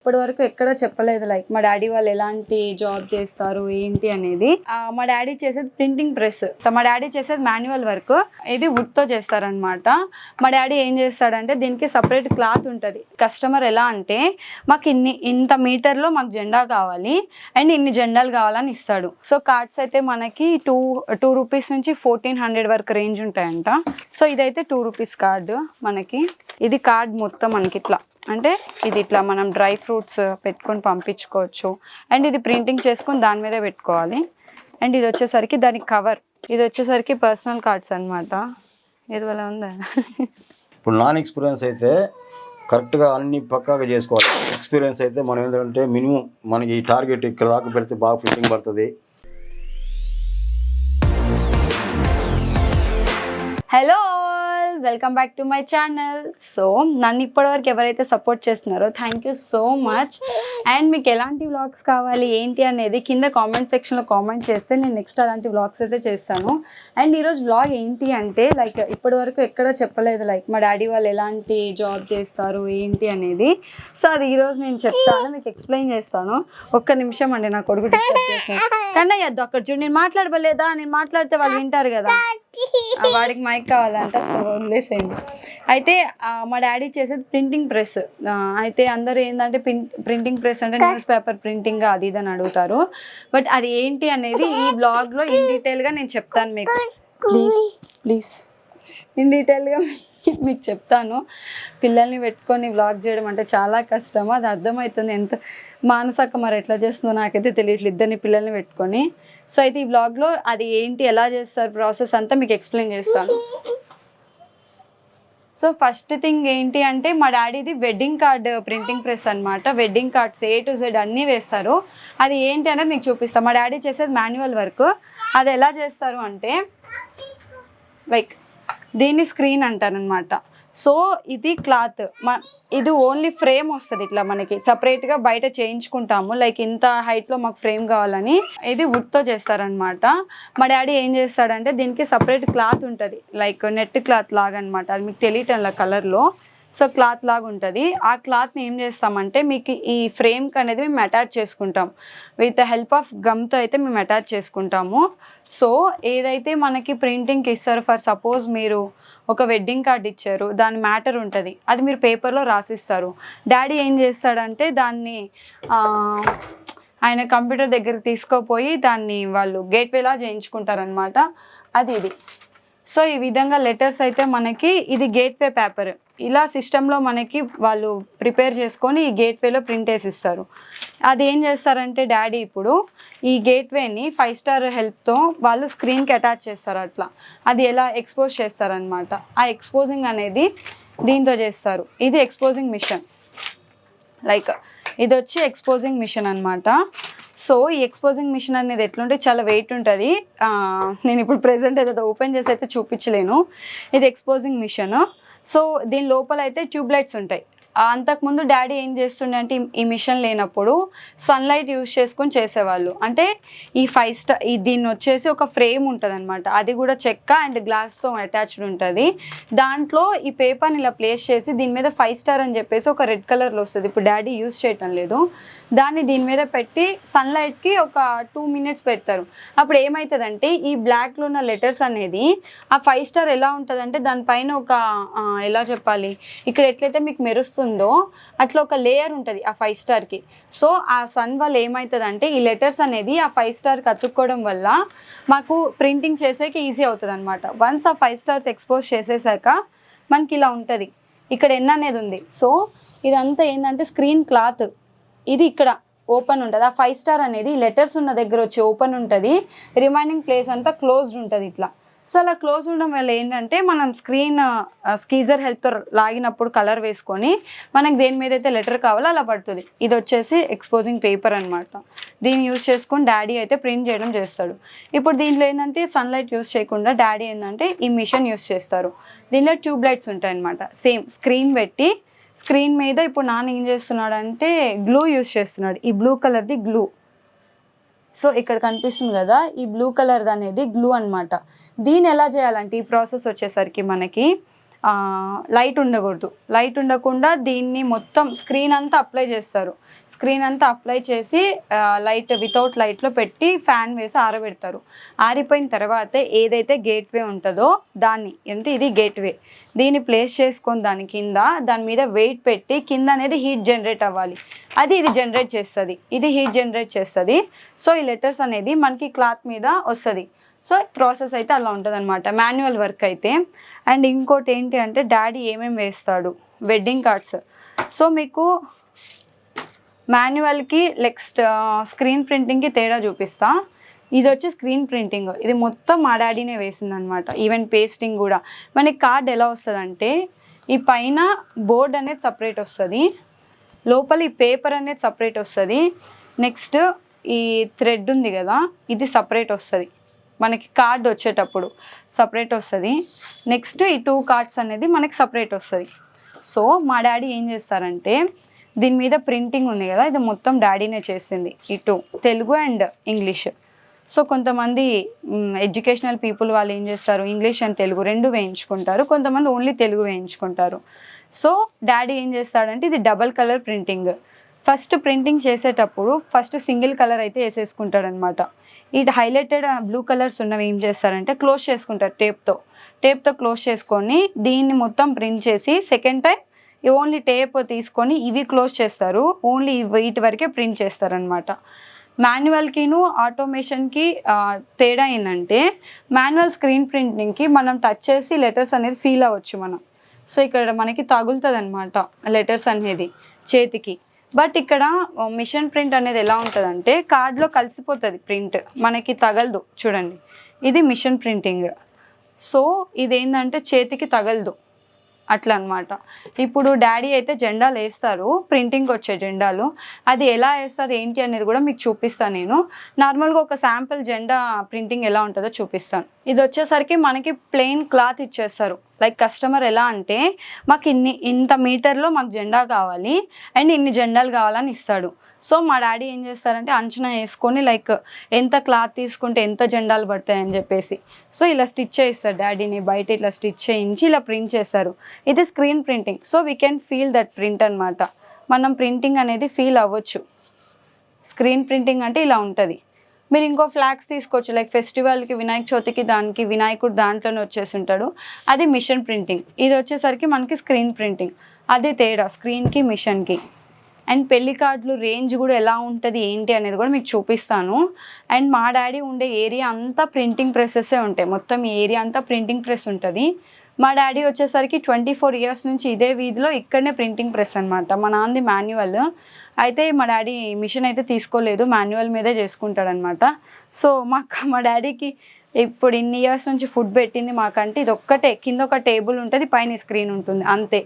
ఇప్పటి వరకు ఎక్కడ చెప్పలేదు. లైక్ మా డాడీ వాళ్ళు ఎలాంటి జాబ్ చేస్తారు ఏంటి అనేది. మా డాడీ చేసేది ప్రింటింగ్ ప్రెస్. సో మా డాడీ చేసేది మాన్యువల్ వర్క్. ఇది వుడ్తో చేస్తారనమాట మా డాడీ ఏం చేస్తాడంటే దీనికి సపరేట్ క్లాత్ ఉంటుంది. కస్టమర్ ఎలా అంటే మాకు ఇన్ని ఇంత మీటర్లో మాకు జెండా కావాలి. అండ్ ఇన్ని జెండాలు కావాలని ఇస్తాడు. సో కార్డ్స్ అయితే మనకి టూ టూ రూపీస్ నుంచి ఫోర్టీన్ హండ్రెడ్ వరకు రేంజ్ ఉంటాయంట. సో ఇదైతే టూ రూపీస్ కార్డు మనకి. ఇది కార్డ్ మొత్తం మనకి ఇట్లా. అంటే ఇది ఇట్లా మనం డ్రై ఫ్రూట్స్ పెట్టుకొని పంపించుకోవచ్చు. అండ్ ఇది ప్రింటింగ్ చేసుకొని దాని మీదే పెట్టుకోవాలి. అండ్ ఇది వచ్చేసరికి దానికి కవర్. ఇది వచ్చేసరికి పర్సనల్ కార్డ్స్ అన్నమాట. ఇది వల్ల ఉందా? ఇప్పుడు నాన్ ఎక్స్పీరియన్స్ అయితే కరెక్ట్గా అన్ని పక్కాగా చేసుకోవాలి. ఎక్స్పీరియన్స్ అయితే మనం ఏంటంటే మినిమం మనకి ఈ టార్గెట్ ఇక్కడ దాకా పెడితే బాగా ఫిట్టింగ్ పడుతుంది. Hello! Welcome back to my channel. So నన్ను ఇప్పటివరకు ఎవరైతే సపోర్ట్ చేస్తున్నారో thank you so much and మీకు ఎలాంటి వ్లాగ్స్ కావాలి ఏంటి అనేది కింద కామెంట్ సెక్షన్లో కామెంట్ చేస్తే నేను నెక్స్ట్ అలాంటి వ్లాగ్స్ అయితే చేస్తాను. అండ్ ఈరోజు వ్లాగ్ ఏంటి అంటే లైక్ ఇప్పటివరకు ఎక్కడ చెప్పలేదు. లైక్ మా డాడీ వాళ్ళు ఎలాంటి జాబ్ చేస్తారు ఏంటి అనేది. సో అది ఈరోజు నేను చెప్తాను మీకు ఎక్స్ప్లెయిన్ చేస్తాను. ఒక్క నిమిషం అండి నా కొడుకు డిస్టర్బ్ చేస్తాను కన్నయ్య అక్కడ చూడు నేను మాట్లాడబలేదా? నేను మాట్లాడితే వాళ్ళు వింటారు కదా. వాడికి మైక్ కావాలంట సో వదిలేసేయండి. అయితే మా డాడీ చేసేది ప్రింటింగ్ ప్రెస్ అయితే అందరూ ఏంటంటే ప్రింటింగ్ ప్రెస్ అంటే న్యూస్ పేపర్ ప్రింటింగ్ అది ఇది అని అడుగుతారు. బట్ అది ఏంటి అనేది ఈ బ్లాగ్లో ఇన్ డీటెయిల్గా నేను చెప్తాను మీకు. ప్లీజ్ ప్లీజ్ ఇన్ డీటెయిల్గా మీకు చెప్తాను. పిల్లల్ని పెట్టుకొని వ్లాగ్ చేయడం అంటే చాలా కష్టం. అది అర్థమవుతుంది. ఎంత మానసక్క మరి ఎట్లా చేస్తుందో నాకైతే తెలియట్లేదు. ఇద్దరిని పిల్లల్ని పెట్టుకొని. సో అయితే ఈ వ్లాగ్లో అది ఏంటి ఎలా చేస్తారు ప్రాసెస్ అంతా మీకు ఎక్స్ప్లెయిన్ చేస్తాను. సో ఫస్ట్ థింగ్ ఏంటి అంటే మా డాడీది వెడ్డింగ్ కార్డ్ ప్రింటింగ్ ప్రెస్ అనమాట wedding cards A to Z అన్నీ వేస్తారు. అది ఏంటి అనేది మీకు చూపిస్తాను. మా డాడీ చేసేది మాన్యువల్ వర్క్ అది ఎలా చేస్తారు అంటే లైక్ దీన్ని స్క్రీన్ అంటారనమాట సో ఇది క్లాత్. మ ఇది ఓన్లీ ఫ్రేమ్ వస్తుంది ఇట్లా మనకి. సపరేట్గా బయట చేయించుకుంటాము. లైక్ ఇంత హైట్లో మాకు ఫ్రేమ్ కావాలని ఇది వుడ్తో చేస్తారనమాట మా డాడీ ఏం చేస్తాడంటే దీనికి సపరేట్ క్లాత్ ఉంటుంది. లైక్ నెట్ క్లాత్ లాగా అనమాట అది మీకు తెలియటం కలర్లో సో క్లాత్ లాగా ఉంటుంది. ఆ క్లాత్ని ఏం చేస్తామంటే మీకు ఈ ఫ్రేమ్కి అనేది మేము అటాచ్ చేసుకుంటాం. విత్ హెల్ప్ ఆఫ్ గమ్తో అయితే మేము అటాచ్ చేసుకుంటాము. సో ఏదైతే మనకి ప్రింటింగ్కి ఇస్తారో ఫర్ సపోజ్ మీరు ఒక వెడ్డింగ్ కార్డ్ ఇచ్చారు దాని మ్యాటర్ ఉంటుంది అది మీరు పేపర్లో రాసిస్తారు. డాడీ ఏం చేస్తాడంటే దాన్ని ఆయన కంప్యూటర్ దగ్గరికి తీసుకుపోయి దాన్ని వాళ్ళు గేట్వేలా చేయించుకుంటారనమాట అది ఇది. సో ఈ విధంగా లెటర్స్ అయితే మనకి ఇది గేట్వే పేపర్. ఇలా సిస్టంలో మనకి వాళ్ళు ప్రిపేర్ చేసుకొని ఈ గేట్వేలో ప్రింట్ వేసి ఇస్తారు. అది ఏం చేస్తారంటే డాడీ ఇప్పుడు ఈ గేట్వేని ఫైవ్ స్టార్ హెల్ప్తో వాళ్ళు స్క్రీన్కి అటాచ్ చేస్తారు అట్లా. అది ఎలా ఎక్స్పోజ్ చేస్తారనమాట ఆ ఎక్స్పోజింగ్ అనేది దీంతో చేస్తారు. ఇది ఎక్స్పోజింగ్ మిషన్. లైక్ ఇది వచ్చి ఎక్స్పోజింగ్ మిషన్ అనమాట సో ఈ ఎక్స్పోజింగ్ మిషన్ అనేది ఎట్లుంటే చాలా వెయిట్ ఉంటుంది. నేను ఇప్పుడు ప్రెసెంట్ ఏదో ఓపెన్ చేసి అయితే చూపించలేను. ఇది ఎక్స్పోజింగ్ మిషన్. సో దీని లోపల అయితే ట్యూబ్ లైట్స్ ఉంటాయి. అంతకుముందు డాడీ ఏం చేస్తుండే అంటే ఈ- మిషన్ లేనప్పుడు సన్లైట్ యూస్ చేసుకొని చేసేవాళ్ళు. అంటే ఈ ఫైవ్ స్టార్ ఈ దీన్ని వచ్చేసి ఒక ఫ్రేమ్ ఉంటుంది అనమాట అది కూడా చెక్క అండ్ గ్లాస్తో అటాచ్డ్ ఉంటుంది. దాంట్లో ఈ పేపర్ని ఇలా ప్లేస్ చేసి దీని మీద ఫైవ్ స్టార్ అని చెప్పేసి ఒక రెడ్ కలర్లో వస్తుంది. ఇప్పుడు డాడీ యూస్ చేయటం లేదు. దాన్ని దీని మీద పెట్టి సన్లైట్కి ఒక టూ మినిట్స్ పెడతారు. అప్పుడు ఏమవుతుందంటే ఈ బ్లాక్లో ఉన్న లెటర్స్ అనేది ఆ ఫైవ్ స్టార్ ఎలా ఉంటుందంటే దానిపైన ఒక ఎలా చెప్పాలి? ఇక్కడ ఎట్లయితే మీకు మెరుస్తుంది అట్లా ఒక లేయర్ ఉంటుంది ఆ ఫైవ్ స్టార్కి సో ఆ సన్ వల్ల ఏమవుతుందంటే ఈ లెటర్స్ అనేది ఆ ఫైవ్ స్టార్కి అతుక్కోవడం వల్ల మాకు ప్రింటింగ్ చేసేకి ఈజీ అవుతుంది అనమాట వన్స్ ఆ ఫైవ్ స్టార్ ఎక్స్పోజ్ చేసేసాక మనకి ఇలా ఉంటుంది. ఇక్కడ ఎన్ అనేది ఉంది. సో ఇదంతా ఏంటంటే స్క్రీన్ క్లాత్ ఇది ఇక్కడ ఓపెన్ ఉంటుంది. ఆ ఫైవ్ స్టార్ అనేది లెటర్స్ ఉన్న దగ్గర వచ్చి ఓపెన్ ఉంటుంది. రిమైనింగ్ ప్లేస్ అంతా క్లోజ్డ్ ఉంటుంది ఇట్లా. సో అలా క్లోజ్ ఉండడం వల్ల ఏంటంటే మనం స్క్రీన్ స్కీజర్ హెల్ప్తో లాగినప్పుడు కలర్ వేసుకొని మనకి దేని మీద అయితే లెటర్ కావాలో అలా పడుతుంది. ఇది వచ్చేసి ఎక్స్పోజింగ్ పేపర్ అనమాట దీన్ని యూస్ చేసుకొని డాడీ అయితే ప్రింట్ చేయడం చేస్తాడు. ఇప్పుడు దీంట్లో ఏంటంటే సన్లైట్ యూస్ చేయకుండా డాడీ ఏంటంటే ఈ మిషన్ యూస్ చేస్తారు. దీనిలో ట్యూబ్ లైట్స్ ఉంటాయి అనమాట సేమ్ స్క్రీన్ పెట్టి స్క్రీన్ మీద ఇప్పుడు నాన్న ఏం చేస్తున్నాడు అంటే గ్లూ యూస్ చేస్తున్నాడు. ఈ బ్లూ కలర్ది గ్లూ సో ఇక్కడ కనిపిస్తుంది కదా ఈ బ్లూ కలర్ అనేది గ్లూ అన్నమాట. దీన్ని ఎలా చేయాలంటే ఈ ప్రాసెస్ వచ్చేసరికి మనకి లైట్ ఉండకూడదు. లైట్ ఉండకుండా దీన్ని మొత్తం స్క్రీన్ అంతా అప్లై చేస్తారు. స్క్రీన్ అంతా అప్లై చేసి లైట్ వితౌట్ లైట్లో పెట్టి ఫ్యాన్ వేసి ఆరబెడతారు. ఆరిపోయిన తర్వాత ఏదైతే గేట్వే ఉంటుందో దాన్ని అంటే ఇది గేట్వే. దీన్ని ప్లేస్ చేసుకొని దాని కింద దాని మీద వెయిట్ పెట్టి కింద అనేది హీట్ జనరేట్ అవ్వాలి. అది ఇది జనరేట్ చేస్తుంది. ఇది హీట్ జనరేట్ చేస్తుంది. సో ఈ లెటర్స్ అనేది మనకి క్లాత్ మీద వస్తుంది. సో ప్రాసెస్ అయితే అలా ఉంటుంది అనమాట మాన్యువల్ వర్క్ అయితే. అండ్ ఇంకోటి ఏంటి అంటే డాడీ ఏమేమి వేస్తాడు? Wedding cards. సో మీకు మాన్యువల్కి నెక్స్ట్ స్క్రీన్ ప్రింటింగ్కి తేడా చూపిస్తా. ఇది వచ్చి స్క్రీన్ ప్రింటింగ్. ఇది మొత్తం మా డాడీనే వేసింది అనమాట ఈవెన్ పేస్టింగ్ కూడా. మనకి కార్డ్ ఎలా వస్తుందంటే ఈ పైన బోర్డ్ అనేది సపరేట్ వస్తుంది. లోపల ఈ పేపర్ అనేది సపరేట్ వస్తుంది. నెక్స్ట్ ఈ థ్రెడ్ ఉంది కదా ఇది సపరేట్ వస్తుంది. మనకి కార్డ్ వచ్చేటప్పుడు సపరేట్ వస్తుంది. నెక్స్ట్ ఈ టూ కార్డ్స్ అనేది మనకి సపరేట్ వస్తుంది. సో మా డాడీ ఏం చేస్తారంటే దీని మీద ప్రింటింగ్ ఉంది కదా ఇది మొత్తం డాడీనే చేసింది ఇటు తెలుగు అండ్ ఇంగ్లీష్. సో కొంతమంది ఎడ్యుకేషనల్ పీపుల్ వాళ్ళు ఏం చేస్తారు ఇంగ్లీష్ అండ్ తెలుగు రెండు వేయించుకుంటారు కొంతమంది ఓన్లీ తెలుగు వేయించుకుంటారు. సో డాడీ ఏం చేస్తాడంటే ఇది double colour printing. First printing చేసేటప్పుడు ఫస్ట్ సింగిల్ కలర్ అయితే వేసేసుకుంటాడనమాట. ఇటు ఈ హైలైటెడ్ బ్లూ కలర్స్ ఉన్నవి ఏం చేస్తారంటే క్లోజ్ చేసుకుంటారు టేప్తో. టేప్తో క్లోజ్ చేసుకొని దీన్ని మొత్తం ప్రింట్ చేసి సెకండ్ టైం ఓన్లీ టేప్ తీసుకొని ఇవి క్లోజ్ చేస్తారు. ఓన్లీ వీటి వరకే ప్రింట్ చేస్తారనమాట మాన్యువల్కిను ఆటోమేషన్కి తేడా ఏంటంటే మాన్యువల్ స్క్రీన్ ప్రింటింగ్కి మనం టచ్ చేసి లెటర్స్ అనేది ఫీల్ అవ్వచ్చు మనం. సో ఇక్కడ మనకి తగులుతుంది అనమాట లెటర్స్ అనేది చేతికి. బట్ ఇక్కడ మిషన్ ప్రింట్ అనేది ఎలా ఉంటుందంటే కార్డ్లో కలిసిపోతుంది ప్రింట్. మనకి తగలదు. చూడండి. ఇది మిషన్ ప్రింటింగ్. సో ఇదేంటంటే చేతికి తగలదు. అట్లా అన్నమాట ఇప్పుడు డాడీ అయితే జెండాలు వేస్తారు ప్రింటింగ్కి వచ్చే జెండాలు. అది ఎలా వేస్తారు ఏంటి అనేది కూడా మీకు చూపిస్తాను నేను. నార్మల్గా ఒక శాంపుల్ జెండా ప్రింటింగ్ ఎలా ఉంటుందో చూపిస్తాను. ఇది వచ్చేసరికి మనకి ప్లెయిన్ క్లాత్ ఇచ్చేస్తారు. లైక్ కస్టమర్ ఎలా అంటే మాకు ఇన్ని ఇంత మీటర్లో మాకు జెండా కావాలి అండ్ ఇన్ని జెండాలు కావాలని ఇస్తాడు. సో మా డాడీ ఏం చేస్తారంటే అంచనా వేసుకొని లైక్ ఎంత క్లాత్ తీసుకుంటే ఎంత జెండాలు పడతాయని చెప్పేసి. సో ఇలా స్టిచ్ చేస్తారు డాడీని బయట ఇట్లా స్టిచ్ చేయించి ఇలా ప్రింట్ చేస్తారు. ఇది screen printing. So we can feel that print అనమాట మనం ప్రింటింగ్ అనేది ఫీల్ అవ్వచ్చు. స్క్రీన్ ప్రింటింగ్ అంటే ఇలా ఉంటుంది. మీరు ఇంకో ఫ్లాగ్స్ తీసుకోవచ్చు లైక్ ఫెస్టివల్కి వినాయక చవితికి దానికి వినాయకుడు దాంట్లోనే వచ్చేసి ఉంటాడు. అది మిషన్ ప్రింటింగ్. ఇది వచ్చేసరికి మనకి స్క్రీన్ ప్రింటింగ్. అది తేడా స్క్రీన్కి మిషన్కి. అండ్ పెళ్ళి కార్డులు రేంజ్ కూడా ఎలా ఉంటుంది ఏంటి అనేది కూడా మీకు చూపిస్తాను. అండ్ మా డాడీ ఉండే ఏరియా అంతా ప్రింటింగ్ ప్రెసెసే ఉంటాయి. మొత్తం ఈ ఏరియా అంతా ప్రింటింగ్ ప్రెస్ ఉంటుంది. మా డాడీ వచ్చేసరికి ట్వంటీ ఫోర్ ఇయర్స్ నుంచి ఇదే వీధిలో ఇక్కడనే ప్రింటింగ్ ప్రెస్ అనమాట మా నాన్నది మాన్యువల్. అయితే మా డాడీ మిషన్ అయితే తీసుకోలేదు మాన్యువల్ మీదే చేసుకుంటాడనమాట సో మాకు మా డాడీకి ఇప్పుడు ఇన్ని ఇయర్స్ నుంచి ఫుడ్ పెట్టింది మాకంటే ఇది ఒక్కటే కింద ఒక టేబుల్ ఉంటుంది పైన స్క్రీన్ ఉంటుంది అంతే.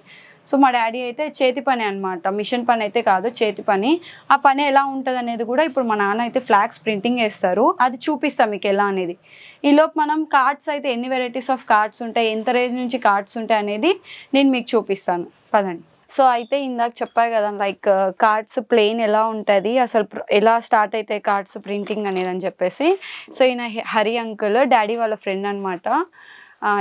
సో మా డాడీ అయితే చేతి పని అనమాట మిషన్ పని అయితే కాదు చేతి పని. ఆ పని ఎలా ఉంటుంది అనేది కూడా ఇప్పుడు మా నాన్న అయితే ఫ్లాగ్స్ ప్రింటింగ్ వేస్తారు అది చూపిస్తాం మీకు ఎలా అనేది. ఈలోపు మనం కార్డ్స్ అయితే ఎన్ని వెరైటీస్ ఆఫ్ కార్డ్స్ ఉంటాయి ఎంత రేంజ్ నుంచి కార్డ్స్ ఉంటాయి అనేది నేను మీకు చూపిస్తాను. పదండి. సో అయితే ఇందాక చెప్పాయి కదా లైక్ కార్డ్స్ ప్లెయిన్ ఎలా ఉంటుంది అసలు ఎలా స్టార్ట్ అవుతాయి కార్డ్స్ ప్రింటింగ్ అనేది అని చెప్పేసి. సో ఈయన హరి అంకుల్ డాడీ వాళ్ళ ఫ్రెండ్ అనమాట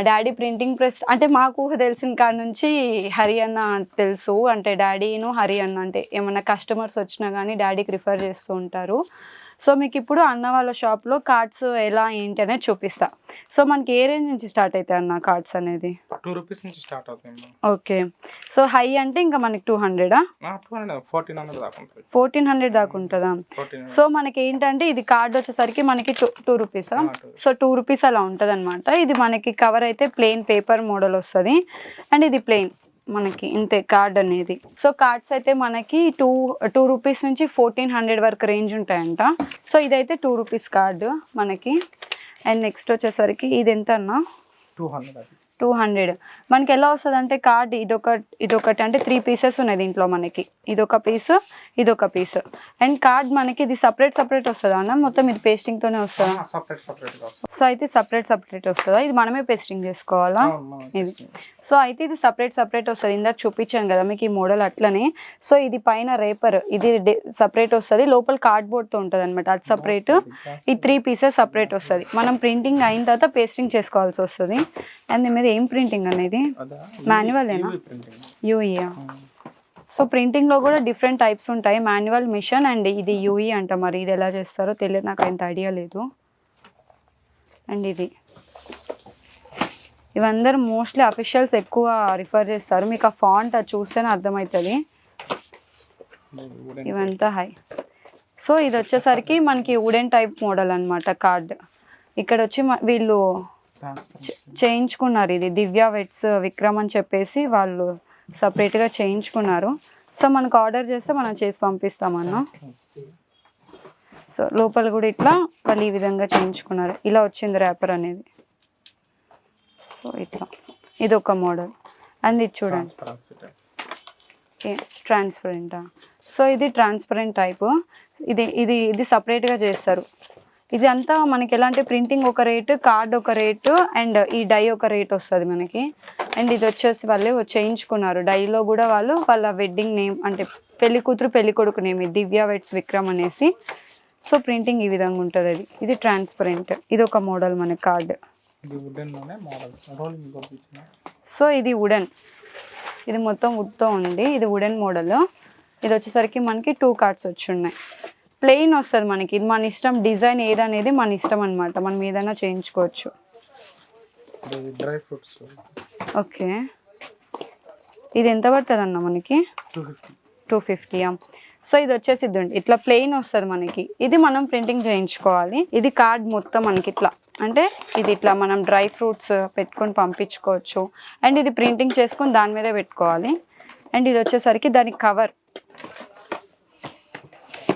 డాడీ ప్రింటింగ్ ప్రెస్ అంటే మాకు తెలిసిన కాడ నుంచి హరి అన్న తెలుసు. అంటే డాడీను హరి అన్న అంటే ఏమన్నా కస్టమర్స్ వచ్చినా కానీ డాడీకి రిఫర్ చేస్తూ ఉంటారు. సో మీకు ఇప్పుడు అన్న వాళ్ళ షాప్లో కార్డ్స్ ఎలా ఏంటి అనేది చూపిస్తా. సో మనకి ఏ రేంజ్ నుంచి స్టార్ట్ అవుతాయి అన్న కార్డ్స్ అనేది? టూ రూపీస్ నుంచి స్టార్ట్ అవుతాయి ఓకే. సో హై అంటే ఇంకా మనకి టూ హండ్రెడా? ఫోర్టీన్ హండ్రెడ్ దాకా ఉంటుంది. ఫోర్టీన్ హండ్రెడ్ దాకా ఉంటుందా? ఫోర్టీన్ సో మనకి ఏంటంటే ఇది కార్డ్ వచ్చేసరికి మనకి టూ టూ రూపీసా. సో టూ రూపీస్ అలా ఉంటుంది అనమాట ఇది మనకి కవర్ అయితే ప్లెయిన్ పేపర్ మోడల్ వస్తుంది. అండ్ ఇది ప్లెయిన్. మనకి ఇంతే కార్డ్ అనేది. సో కార్డ్స్ అయితే మనకి టూ టూ రూపీస్ నుంచి ఫోర్టీన్ హండ్రెడ్ వరకు రేంజ్ ఉంటాయంట. సో ఇదైతే టూ రూపీస్ కార్డు మనకి. అండ్ నెక్స్ట్ వచ్చేసరికి ఇది ఎంత అన్నా టూ హండ్రెడ్ టూ హండ్రెడ్. మనకి ఎలా వస్తుంది అంటే కార్డ్ ఇదొక ఇదొకటి అంటే త్రీ పీసెస్ ఉన్నాయి దీంట్లో మనకి. ఇదొక పీస్ ఇదొక పీస్ అండ్ కార్డ్ మనకి ఇది సపరేట్ సపరేట్ వస్తుందా అన్న? మొత్తం ఇది పేస్టింగ్తోనే వస్తుందా? సో అయితే సపరేట్ సపరేట్ వస్తుందా? ఇది మనమే పేస్టింగ్ చేసుకోవాలా? ఇది. సో అయితే ఇది సపరేట్ సపరేట్ వస్తుంది. ఇందాక చూపించాను కదా మీకు ఈ మోడల్ అట్లనే. సో ఇది పైన రేపర్ ఇది సపరేట్ వస్తుంది. లోపల కార్డ్బోర్డ్తో ఉంటుంది అనమాట అది సపరేట్ ఈ త్రీ పీసెస్ సపరేట్ వస్తుంది. మనం ప్రింటింగ్ అయిన తర్వాత పేస్టింగ్ చేసుకోవాల్సి వస్తుంది. అండ్ దీని మీద ఏం ప్రింటింగ్ అనేది? ప్రింటింగ్. యూఈయా సో ప్రింటింగ్లో కూడా డిఫరెంట్ టైప్స్ ఉంటాయి. మాన్యువల్ మిషన్ అండ్ ఇది యూఈ అంట మరి. ఇది ఎలా చేస్తారో తెలియదు. నాకు అంత ఐడియా లేదు. అండ్ ఇది. ఇవందరూ మోస్ట్లీ అఫీషియల్స్ ఎక్కువ రిఫర్ చేస్తారు. మీకు ఆ ఫాంట్ అది చూస్తేనే అర్థమవుతుంది. ఇవంతా హై. సో ఇది వచ్చేసరికి మనకి వుడెన్ టైప్ మోడల్ అన్నమాట కార్డ్. ఇక్కడ వచ్చి వీళ్ళు చేయించుకున్నారు. ఇది దివ్య వెట్స్ విక్రమ్ అని చెప్పేసి వాళ్ళు సపరేట్గా చేయించుకున్నారు. సో మనకు ఆర్డర్ చేస్తే మనం చేసి పంపిస్తామన్నా సో లోపల కూడా ఇట్లా వాళ్ళు ఈ విధంగా చేయించుకున్నారు. ఇలా వచ్చింది ర్యాపర్ అనేది. సో ఇట్లా. ఇది ఒక మోడల్ అండ్ ఇది చూడండి. ట్రాన్స్పరెంటా సో ఇది ట్రాన్స్పరెంట్ టైపు ఇది ఇది ఇది సపరేట్గా చేస్తారు. ఇది అంతా మనకి ఎలాంటి ప్రింటింగ్ ఒక రేటు కార్డ్ ఒక రేటు అండ్ ఈ డై ఒక రేట్ వస్తుంది మనకి. అండ్ ఇది వచ్చేసి వాళ్ళే చేయించుకున్నారు. డైలో కూడా వాళ్ళు వాళ్ళ వెడ్డింగ్ నేమ్ అంటే పెళ్ళి కూతురు పెళ్ళి కొడుకు నేమ్ ఇది దివ్య వెట్స్ విక్రమ్ అనేసి. సో ప్రింటింగ్ ఈ విధంగా ఉంటుంది అది. ఇది ట్రాన్స్పరెంట్ ఇది ఒక మోడల్ మన కార్డ్. సో ఇది వుడెన్ ఇది మొత్తం వుడ్తో ఉంది. ఇది వుడెన్ మోడల్. ఇది వచ్చేసరికి మనకి టూ కార్డ్స్ వచ్చి ఉన్నాయి. ప్లెయిన్ వస్తుంది మనకి. ఇది మన ఇష్టం డిజైన్ ఏదనేది మన ఇష్టం అనమాట మనం ఏదైనా చేయించుకోవచ్చు. ఇది డ్రై ఫ్రూట్స్. ఓకే. ఇది ఎంత పడుతుంది అన్న మనకి టూ ఫిఫ్టీ టూ ఫిఫ్టీయా సో ఇది వచ్చేసి ఇదండి ఇట్లా ప్లెయిన్ వస్తుంది మనకి. ఇది మనం ప్రింటింగ్ చేయించుకోవాలి. ఇది కార్డ్ మొత్తం మనకి ఇట్లా. అంటే ఇది ఇట్లా మనం డ్రై ఫ్రూట్స్ పెట్టుకొని పంపించుకోవచ్చు. అండ్ ఇది ప్రింటింగ్ చేసుకొని దాని మీదే పెట్టుకోవాలి. అండ్ ఇది వచ్చేసరికి దానికి కవర్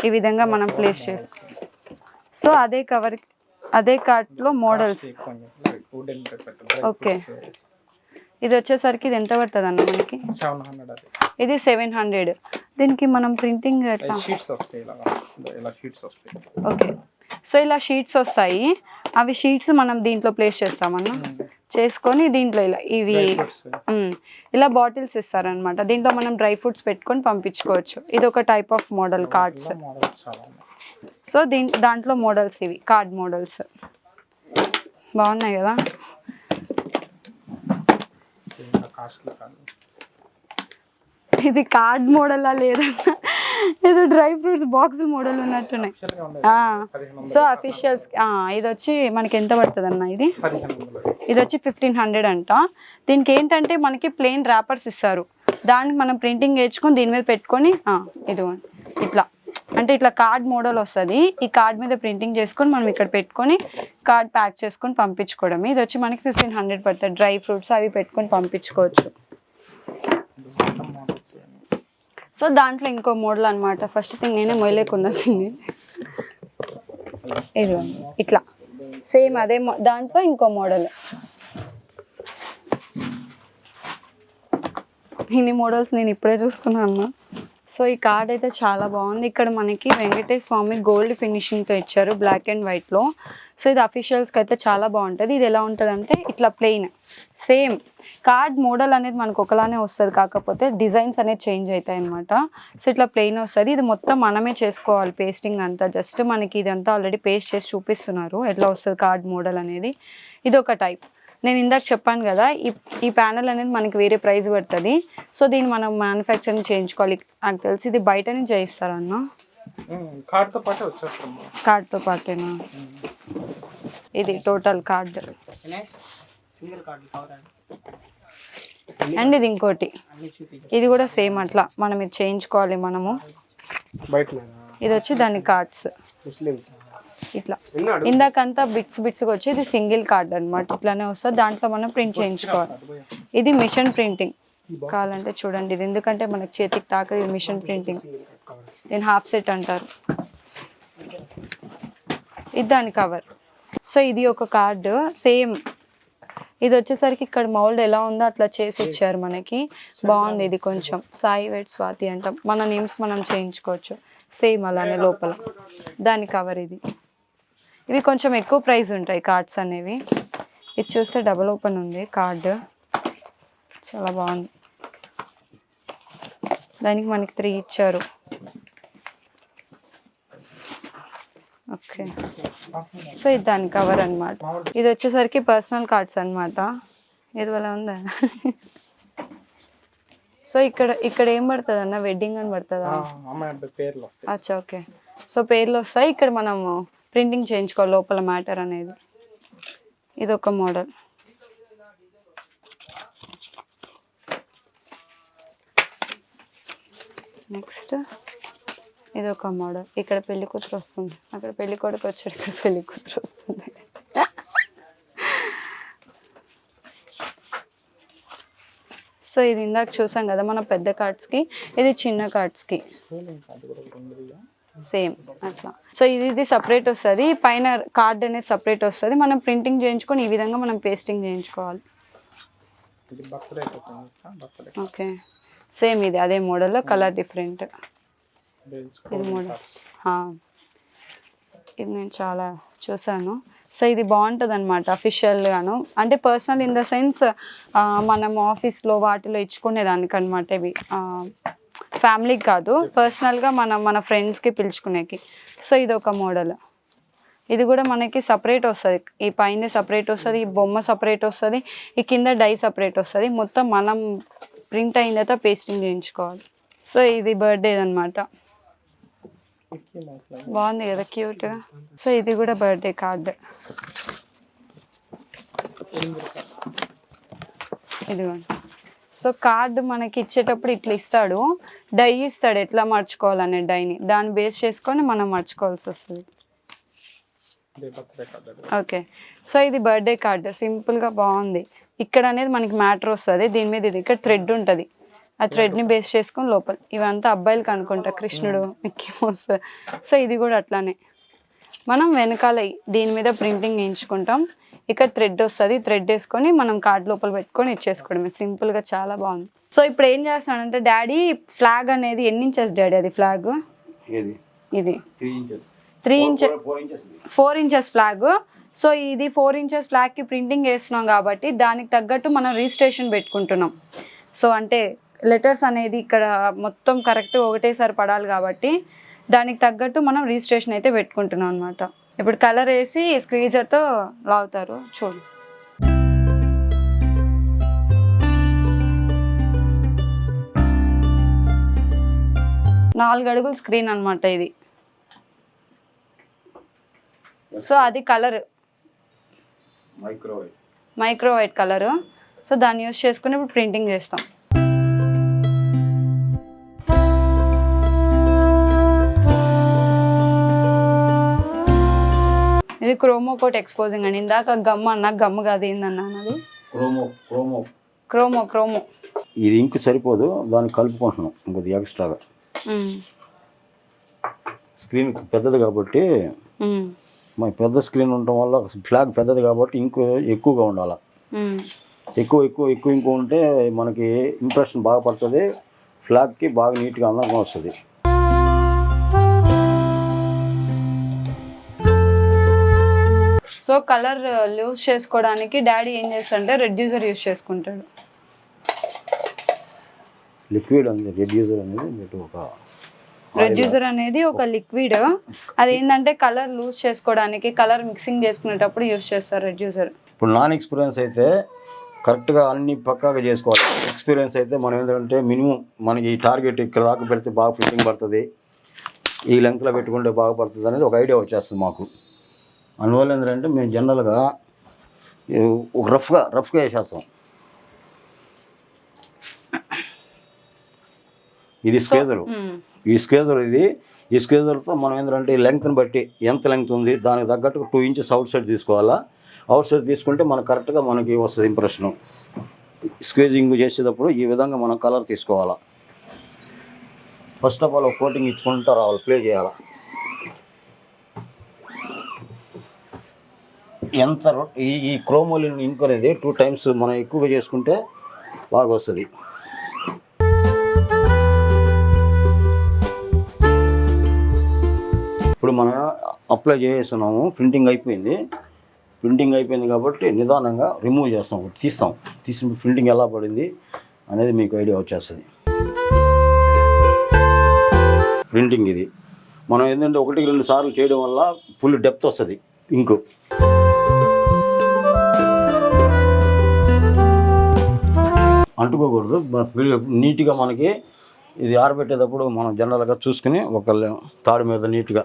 ఈ విధంగా మనం ప్లేస్ చేసుకో సో అదే కవర్ అదే కార్డ్లో మోడల్స్ ఓకే ఇది వచ్చేసరికి ఇది ఎంత పడుతుంది అన్న మనకి ఇది సెవెన్ హండ్రెడ్ దీనికి మనం ప్రింటింగ్ ఓకే సో ఇలా షీట్స్ వస్తాయి. అవి షీట్స్ మనం దీంట్లో ప్లేస్ చేస్తామన్న? చేసుకొని దీంట్లో ఇలా ఇవి ఇలా బాటిల్స్ ఇస్తారనమాట దీంట్లో మనం డ్రై ఫ్రూట్స్ పెట్టుకొని పంపించుకోవచ్చు. ఇది ఒక type of model cards. So దీం దాంట్లో మోడల్స్ ఇవి కార్డ్ మోడల్స్. బాగున్నాయి కాదు? ఇది కార్డ్ మోడలా లేదన్నా ఏదో డ్రై ఫ్రూట్స్ బాక్స్ మోడల్ ఉన్నట్టున్నాయి. సో అఫీషియల్స్ ఇది వచ్చి మనకి ఎంత పడుతుంది అన్న ఇది ఇది వచ్చి ఫిఫ్టీన్ హండ్రెడ్ అంట. దీనికి ఏంటంటే మనకి ప్లెయిన్ ర్యాపర్స్ ఇస్తారు. దానికి మనం ప్రింటింగ్ వేయించుకొని దీని మీద పెట్టుకొని ఇదిగోండి ఇట్లా. అంటే ఇట్లా కార్డ్ మోడల్ వస్తుంది. ఈ కార్డ్ మీద ప్రింటింగ్ చేసుకొని మనం ఇక్కడ పెట్టుకొని కార్డ్ ప్యాక్ చేసుకొని పంపించుకోవడం ఇది వచ్చి మనకి ఫిఫ్టీన్ హండ్రెడ్ పడుతుంది. డ్రై ఫ్రూట్స్ అవి పెట్టుకొని పంపించుకోవచ్చు మొత్తం మోడల్స్ సో దాంట్లో ఇంకో మోడల్ అనమాట ఫస్ట్ థింగ్ నేనే మొయలేకున్నది ఇది ఇట్లా. సేమ్ అదే దాంట్లో ఇంకో మోడల్. ఇన్ని మోడల్స్ నేను ఇప్పుడే చూస్తున్నాను సో ఈ కార్డ్ అయితే చాలా బాగుంది. ఇక్కడ మనకి వెంకటేశ్వర స్వామి గోల్డ్ ఫినిషింగ్తో ఇచ్చారు బ్లాక్ అండ్ వైట్లో సో ఇది అఫీషియల్స్కి అయితే చాలా బాగుంటుంది. ఇది ఎలా ఉంటుంది అంటే ఇట్లా ప్లెయిన్ సేమ్ కార్డ్ మోడల్ అనేది మనకు ఒకలానే వస్తుంది కాకపోతే డిజైన్స్ అనేది చేంజ్ అవుతాయి అనమాట సో ఇట్లా ప్లెయిన్ వస్తుంది. ఇది మొత్తం మనమే చేసుకోవాలి పేస్టింగ్ అంతా. జస్ట్ మనకి ఇదంతా ఆల్రెడీ పేస్ట్ చేసి చూపిస్తున్నారు. ఎట్లా వస్తుంది కార్డ్ మోడల్ అనేది. ఇది ఒక టైప్ నేను ఇందాక చెప్పాను కదా ఈ ఈ ప్యానల్ అనేది మనకి వేరే ప్రైస్ పడుతుంది. సో దీన్ని మనం మ్యానుఫ్యాక్చరింగ్ చేయించుకోవాలి. నాకు తెలిసి ఇది బయట నుంచి చేయిస్తారన్న. కార్డ్తో పాటే వచ్చేస్తాం కార్డ్తో పాటేనా? ఇది total card. Single card and ఇది ఇంకోటి. ఇది కూడా సేమ్ అట్లా. మనం ఇది చేయించుకోవాలి మనము. బయట ఇది వచ్చి దాని కార్డ్స్. ఇట్లా. ఇందాకంతా బిట్స్ బిట్స్గా వచ్చి ఇది సింగిల్ కార్డ్ అన్నమాట. ఇట్లానే వస్తుంది. దాంట్లో మనం ప్రింట్ చేయించుకోవాలి. ఇది మిషన్ ప్రింటింగ్. కావాలంటే చూడండి. ఇది ఎందుకంటే మనకి చేతికి తాకది మిషన్ ప్రింటింగ్. దీని హాఫ్ సెట్ అంటారు. ఇది దాని కవర్. సో ఇది ఒక కార్డు సేమ్ ఇది వచ్చేసరికి ఇక్కడ మౌల్డ్ ఎలా ఉందో అట్లా చేసి ఇచ్చారు మనకి. బాగుంది ఇది కొంచెం. సాయి వెట్ స్వాతి అంటాం. మన నేమ్స్ మనం చేయించుకోవచ్చు. సేమ్ అలానే లోపల. దాని కవర్ ఇది. ఇవి కొంచెం ఎక్కువ ప్రైస్ ఉంటాయి కార్డ్స్ అనేవి. ఇది చూస్తే డబల్ ఓపెన్ ఉంది. కార్డు చాలా బాగుంది. దానికి మనకి త్రీ ఇచ్చారు. ఓకే. సో ఇది దాని కవర్ అన్నమాట. ఇది వచ్చేసరికి పర్సనల్ కార్డ్స్ అన్నమాట. ఇది వల్ల ఉందా? సో ఇక్కడ ఇక్కడ ఏం పడుతుంది? అన్న వెడ్డింగ్ అని పడుతుందా అచ్చా ఓకే. సో పేర్లు వస్తాయి. ఇక్కడ మనము ప్రింటింగ్ చేయించుకోవాలి లోపల మ్యాటర్ అనేది. ఇది ఒక మోడల్ నెక్స్ట్ ఇది ఒక మోడల్. ఇక్కడ పెళ్ళి కూతురు వస్తుంది. అక్కడ పెళ్ళి కొడుకు వచ్చాడు. ఇక్కడ పెళ్ళి కూతురు వస్తుంది. సో ఇది ఇందాక చూసాం కదా మన పెద్ద కార్డ్స్కి ఇది చిన్న కార్డ్స్కి. సేమ్ అట్లా. సో ఇది ఇది సపరేట్ వస్తుంది. పైన కార్డ్ అనేది సపరేట్ వస్తుంది. మనం ప్రింటింగ్ చేయించుకొని ఈ విధంగా మనం పేస్టింగ్ చేయించుకోవాలి. ఓకే సేమ్ ఇది అదే మోడల్లో కలర్ డిఫరెంట్. ఇది మోడల్. ఇది నేను చాలా చూసాను సో ఇది బాగుంటుంది అనమాట అఫీషియల్గాను అంటే పర్సనల్ ఇన్ ద సెన్స్ మనం ఆఫీస్లో వాటిలో ఇచ్చుకునేదానికి అనమాట ఇవి ఫ్యామిలీకి కాదు పర్సనల్గా మనం మన ఫ్రెండ్స్కి పిలుచుకునేకి. సో ఇది ఒక మోడల్. ఇది కూడా మనకి సపరేట్ వస్తుంది. ఈ పైన సపరేట్ వస్తుంది ఈ బొమ్మ సపరేట్ వస్తుంది ఈ కింద డై సపరేట్ వస్తుంది. మొత్తం మనం ప్రింట్ అయిన తర్వాత పేస్టింగ్ చేయించుకోవాలి. సో ఇది బర్త్డే అనమాట. బాగుంది కదా క్యూట్గా సో ఇది కూడా బర్త్డే కార్డ్. ఇదిగోండి. సో కార్డు మనకి ఇచ్చేటప్పుడు ఇట్లా ఇస్తాడు. డై ఇస్తాడు ఎట్లా మర్చుకోవాలనే డైని. దాన్ని బేస్ చేసుకొని మనం మర్చుకోవాల్సి వస్తుంది. ఓకే. సో ఇది బర్త్డే కార్డు. సింపుల్గా బాగుంది. ఇక్కడ అనేది మనకి మ్యాటర్ వస్తుంది. దీని మీద ఇది ఇక్కడ థ్రెడ్ ఉంటుంది. ఆ థ్రెడ్ని బేస్ చేసుకొని లోపల ఇవంతా అబ్బాయిలకి అనుకుంటా. కృష్ణుడు మిక్కీ మౌస్. సో ఇది కూడా అట్లానే. మనం వెనకాల దీని మీద ప్రింటింగ్ వేయించుకుంటాం. ఇక్కడ థ్రెడ్ వస్తుంది. థ్రెడ్ వేసుకొని మనం కార్డ్ లోపల పెట్టుకొని ఇచ్చేసుకోవడమే. సింపుల్గా చాలా బాగుంది. సో ఇప్పుడు ఏం చేస్తానంటే డాడీ ఫ్లాగ్ అనేది ఎన్ని ఇంచెస్ డాడీ అది ఫ్లాగ్ ఇది. Three inches four inches flag so ఇది ఫోర్ ఇంచెస్ ఫ్లాగ్కి ప్రింటింగ్ వేస్తున్నాం కాబట్టి దానికి తగ్గట్టు మనం రిజిస్ట్రేషన్ పెట్టుకుంటున్నాం. సో అంటే లెటర్స్ అనేది ఇక్కడ మొత్తం కరెక్ట్ ఒకటేసారి పడాలి కాబట్టి దానికి తగ్గట్టు మనం రిజిస్ట్రేషన్ అయితే పెట్టుకుంటున్నాం అనమాట ఇప్పుడు కలర్ వేసి స్క్రీజర్తో లాగుతారు చూడు. నాలుగు అడుగుల స్క్రీన్ అనమాట ఇది. సో అది colour micro white colour so దాన్ని యూస్ చేసుకుని ఇప్పుడు ప్రింటింగ్ చేస్తాం. ఇది క్రోమో కోట్ ఎక్స్పోజింగ్ అండి. ఇందాక గమ్ అన్న గమ్ కాదు ఏందన్నా అది క్రోమో క్రోమో క్రోమో క్రోమో ఇది ఇంక్ సరిపోదు దాన్ని కలుపుకుంటున్నాం ఇంకొద్ది ఎక్స్ట్రాగా స్క్రీన్ పెద్దది కాబట్టి మన పెద్ద స్క్రీన్ ఉండటం వల్ల ఫ్లాగ్ పెద్దది కాబట్టి ఇంకు ఎక్కువగా ఉండాలి. ఎక్కువ ఎక్కువ ఎక్కువ ఇంకో ఉంటే మనకి ఇంప్రెషన్ బాగా పడుతుంది. ఫ్లాగ్కి బాగా నీట్గా అందంగా వస్తుంది. సో కలర్ లూజ్ చేసుకోవడానికి డాడీ ఏం చేస్తాడంటే రెడ్యూసర్ యూస్ చేసుకుంటాడు. లిక్విడ్ ఉంది రెడ్యూసర్ అనేది ఒక రెడ్యూసర్ అనేది ఒక లిక్విడ్ అది ఏంటంటే కలర్ లూజ్ చేసుకోవడానికి కలర్ మిక్సింగ్ చేసుకునేటప్పుడు యూస్ చేస్తారు రెడ్యూసర్ ఇప్పుడు నాన్ ఎక్స్పీరియన్స్ అయితే కరెక్ట్గా అన్ని పక్కాగా చేసుకోవాలి. ఎక్స్పీరియన్స్ అయితే మనం ఏంటంటే మినిమం మనకి ఈ టార్గెట్ ఇక్కడ దాకా పెడితే బాగా ఫిట్టింగ్ పడుతుంది. ఈ లెంగ్త్లో పెట్టుకుంటే బాగా పడుతుంది అనేది ఒక ఐడియా వచ్చేస్తుంది మాకు. అందువల్ల ఏంటంటే మేము జనరల్గా ఒక రఫ్గా రఫ్గా వేసేస్తాం ఇది స్కేజరు ఈ స్కేజర్ ఇది. ఈ స్కేజర్తో మనం ఏంటంటే ఈ లెంగ్త్ని బట్టి ఎంత లెంగ్త్ ఉంది దానికి తగ్గట్టు టూ ఇంచెస్ అవుట్ సైడ్ తీసుకోవాలా. అవుట్ సైడ్ తీసుకుంటే మనకు కరెక్ట్గా మనకి వస్తుంది ఇంప్రెషను స్క్వేజింగ్ చేసేటప్పుడు ఈ విధంగా మనం కలర్ తీసుకోవాలా. ఫస్ట్ ఆఫ్ ఆల్ ఒక కోటింగ్ ఇచ్చుకుంటూ రావాలి ప్లే చేయాలి. ఎంత ఈ ఈ క్రోమోలిన్ ఇంక్ అనేది టూ టైమ్స్ మనం ఎక్కువగా చేసుకుంటే బాగా వస్తుంది. ఇప్పుడు మనం అప్లై చేస్తున్నాము ప్రింటింగ్ అయిపోయింది. ప్రింటింగ్ అయిపోయింది కాబట్టి నిదానంగా రిమూవ్ చేస్తాం తీస్తాం. తీసిన ప్రింటింగ్ ఎలా పడింది అనేది మీకు ఐడియా వచ్చేస్తుంది. ప్రింటింగ్ ఇది. మనం ఏంటంటే ఒకటికి రెండు సార్లు చేయడం వల్ల ఫుల్ డెప్త్ వస్తుంది ఇంకు అంటుకోకూడదు నీట్గా మనకి ఇది ఆరబెట్టేటప్పుడు మనం జనరల్గా చూసుకుని ఒక తాడు మీద నీట్గా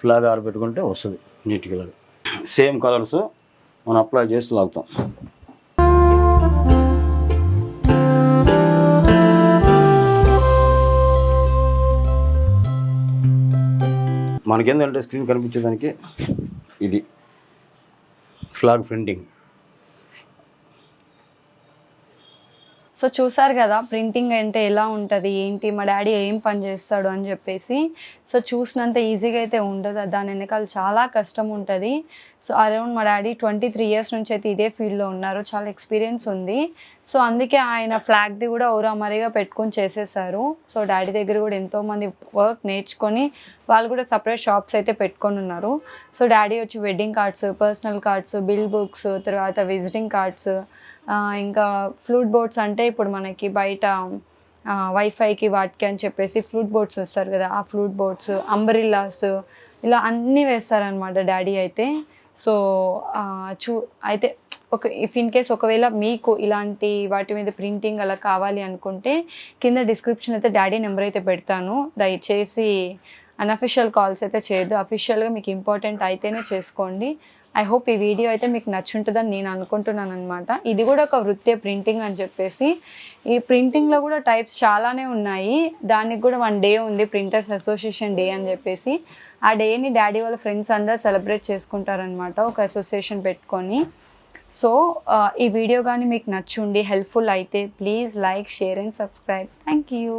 ఫ్లాగ్ ఆరబెట్టుకుంటే వస్తుంది నీట్గా ఇలాగ. సేమ్ కలర్స్ మనం అప్లై చేసి లాగుతాం. మనకేందంటే స్క్రీన్ కనిపించేదానికి ఇది. Flag printing. సో చూసారు కదా ప్రింటింగ్ అంటే ఎలా ఉంటుంది ఏంటి మా డాడీ ఏం పని చేస్తాడు అని చెప్పేసి. సో చూసినంత ఈజీగా అయితే ఉండదు దాని వెనకాల చాలా కష్టం ఉంటుంది. సో అరౌండ్ మా డాడీ ట్వంటీ త్రీ ఇయర్స్ నుంచి అయితే ఇదే ఫీల్డ్లో ఉన్నారు చాలా ఎక్స్పీరియన్స్ ఉంది. సో అందుకే ఆయన ఫ్లాగ్ది కూడా ఓరామరిగా పెట్టుకొని చేసేసారు. సో డాడీ దగ్గర కూడా ఎంతోమంది వర్క్ నేర్చుకొని వాళ్ళు కూడా సపరేట్ షాప్స్ అయితే పెట్టుకొని ఉన్నారు. సో డాడీ వచ్చి wedding cards personal cards bill books తర్వాత విజిటింగ్ కార్డ్స్ ఇంకా ఫ్లూట్ బోర్డ్స్ అంటే ఇప్పుడు మనకి బయట వైఫైకి వాటికి అని చెప్పేసి ఫ్లూట్ బోర్డ్స్ వస్తారు కదా ఆ ఫ్లూట్ బోర్డ్స్ అంబరిల్లాస్ ఇలా అన్నీ వేస్తారనమాట డాడీ అయితే. సో చూ అయితే ఒక ఇఫ్ ఇన్ కేస్ ఒకవేళ మీకు ఇలాంటి వాటి మీద ప్రింటింగ్ అలా కావాలి అనుకుంటే కింద డిస్క్రిప్షన్ అయితే డాడీ నెంబర్ అయితే పెడతాను. దయచేసి అన్అఫిషియల్ కాల్స్ అయితే చేయొద్దు. అఫీషియల్గా మీకు ఇంపార్టెంట్ అయితేనే చేసుకోండి. ఐ హోప్ ఈ వీడియో అయితే మీకు నచ్చుంటుందని నేను అనుకుంటున్నాను అనమాట ఇది కూడా ఒక వృత్తే ప్రింటింగ్ అని చెప్పేసి. ఈ ప్రింటింగ్లో కూడా టైప్స్ చాలానే ఉన్నాయి. దానికి కూడా వన్ డే ఉంది ప్రింటర్స్ అసోసియేషన్ డే అని చెప్పేసి. ఆ డేని డాడీ వాళ్ళ ఫ్రెండ్స్ అందరు సెలబ్రేట్ చేసుకుంటారనమాట ఒక అసోసియేషన్ పెట్టుకొని. సో ఈ వీడియో కానీ మీకు నచ్చుండి హెల్ప్ఫుల్ అయితే please like share and subscribe. Thank you.